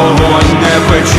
вогонь не пече.